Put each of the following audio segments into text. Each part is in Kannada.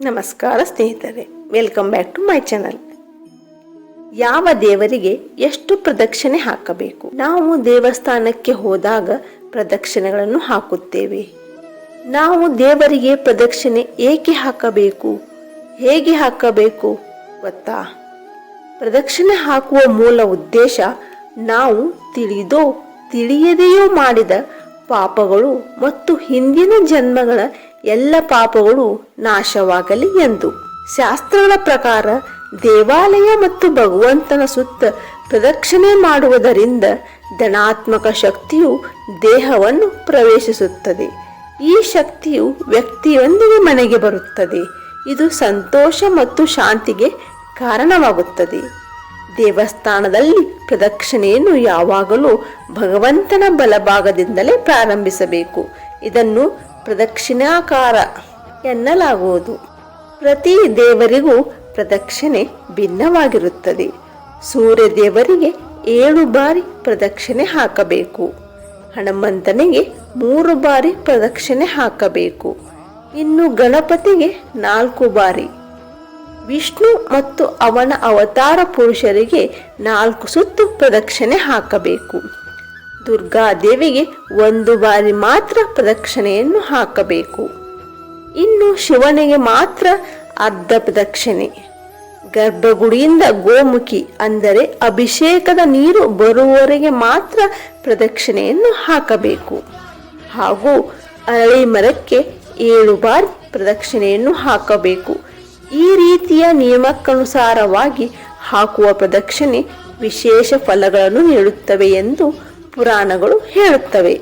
ನಮಸ್ಕಾರ ಸ್ನೇಹಿತರೆ welcome back to my channel ಯಾವ ದೇವರಿಗೆ ಎಷ್ಟು ಪ್ರದಕ್ಷಿಣೆ ಹಾಕಬೇಕು? ನಾವು ದೇವಸ್ಥಾನಕ್ಕೆ ಹೋದಾಗ ಪ್ರದಕ್ಷಿಣೆಗಳನ್ನು ಹಾಕುತ್ತೇವೆ. ನಾವು ದೇವರಿಗೆ ಪ್ರದಕ್ಷಿಣೆ ಏಕೆ ಹಾಕಬೇಕು? ಹೇಗೆ ಹಾಕಬೇಕು ಗೊತ್ತಾ? ಪ್ರದಕ್ಷಿಣೆ ಹಾಕುವ ಮೂಲ ಉದ್ದೇಶ ನಾವು ತಿಳಿದೋ ತಿಳಿಯದೆಯೋ ಮಾಡಿದ ಪಾಪಗಳು ಮತ್ತು ಹಿಂದಿನ ಜನ್ಮಗಳ ಎಲ್ಲ ಪಾಪಗಳು ನಾಶವಾಗಲಿ ಎಂದು. ಶಾಸ್ತ್ರಗಳ ಪ್ರಕಾರ ದೇವಾಲಯ ಮತ್ತು ಭಗವಂತನ ಸುತ್ತ ಪ್ರದಕ್ಷಿಣೆ ಮಾಡುವುದರಿಂದ ಧನಾತ್ಮಕ ಶಕ್ತಿಯು ದೇಹವನ್ನು ಪ್ರವೇಶಿಸುತ್ತದೆ. ಈ ಶಕ್ತಿಯು ವ್ಯಕ್ತಿಯೊಂದಿಗೆ ಮನೆಗೆ ಬರುತ್ತದೆ. ಇದು ಸಂತೋಷ ಮತ್ತು ಶಾಂತಿಗೆ ಕಾರಣವಾಗುತ್ತದೆ. ದೇವಸ್ಥಾನದಲ್ಲಿ ಪ್ರದಕ್ಷಿಣೆಯನ್ನು ಯಾವಾಗಲೂ ಭಗವಂತನ ಬಲಭಾಗದಿಂದಲೇ ಪ್ರಾರಂಭಿಸಬೇಕು. ಇದನ್ನು ಪ್ರದಕ್ಷಿಣಾಕಾರ ಎನ್ನಲಾಗುವುದು. ಪ್ರತಿ ದೇವರಿಗೂ ಪ್ರದಕ್ಷಿಣೆ ಭಿನ್ನವಾಗಿರುತ್ತದೆ. ಸೂರ್ಯ ದೇವರಿಗೆ ಏಳು ಬಾರಿ ಪ್ರದಕ್ಷಿಣೆ ಹಾಕಬೇಕು. ಹನುಮಂತನಿಗೆ ಮೂರು ಬಾರಿ ಪ್ರದಕ್ಷಿಣೆ ಹಾಕಬೇಕು. ಇನ್ನು ಗಣಪತಿಗೆ ನಾಲ್ಕು ಬಾರಿ. ವಿಷ್ಣು ಮತ್ತು ಅವನ ಅವತಾರ ಪುರುಷರಿಗೆ ನಾಲ್ಕು ಸುತ್ತು ಪ್ರದಕ್ಷಿಣೆ ಹಾಕಬೇಕು. ದುರ್ಗಾದೇವಿಗೆ ಒಂದು ಬಾರಿ ಮಾತ್ರ ಪ್ರದಕ್ಷಿಣೆಯನ್ನು ಹಾಕಬೇಕು. ಇನ್ನು ಶಿವನಿಗೆ ಮಾತ್ರ ಅರ್ಧ ಪ್ರದಕ್ಷಿಣೆ. ಗರ್ಭಗುಡಿಯಿಂದ ಗೋಮುಖಿ ಅಂದರೆ ಅಭಿಷೇಕದ ನೀರು ಬರುವವರೆಗೆ ಮಾತ್ರ ಪ್ರದಕ್ಷಿಣೆಯನ್ನು ಹಾಕಬೇಕು. ಹಾಗೂ ಅರಳಿ ಮರಕ್ಕೆ ಏಳು ಬಾರಿ ಪ್ರದಕ್ಷಿಣೆಯನ್ನು ಹಾಕಬೇಕು. ಈ ರೀತಿಯ ನಿಯಮಕ್ಕನುಸಾರವಾಗಿ ಹಾಕುವ ಪ್ರದಕ್ಷಿಣೆ ವಿಶೇಷ ಫಲಗಳನ್ನು ನೀಡುತ್ತವೆ ಎಂದು ಪುರಾಣಗಳು ಹೇಳುತ್ತವೆ.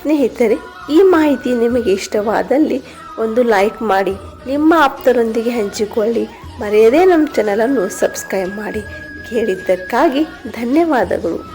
ಸ್ನೇಹಿತರೆ, ಈ ಮಾಹಿತಿ ನಿಮಗೆ ಇಷ್ಟವಾದಲ್ಲಿ ಒಂದು ಲೈಕ್ ಮಾಡಿ, ನಿಮ್ಮ ಆಪ್ತರೊಂದಿಗೆ ಹಂಚಿಕೊಳ್ಳಿ. ಮರೆಯದೇ ನಮ್ಮ ಚಾನಲನ್ನು ಸಬ್ಸ್ಕ್ರೈಬ್ ಮಾಡಿ. ಕೇಳಿದ್ದಕ್ಕಾಗಿ ಧನ್ಯವಾದಗಳು.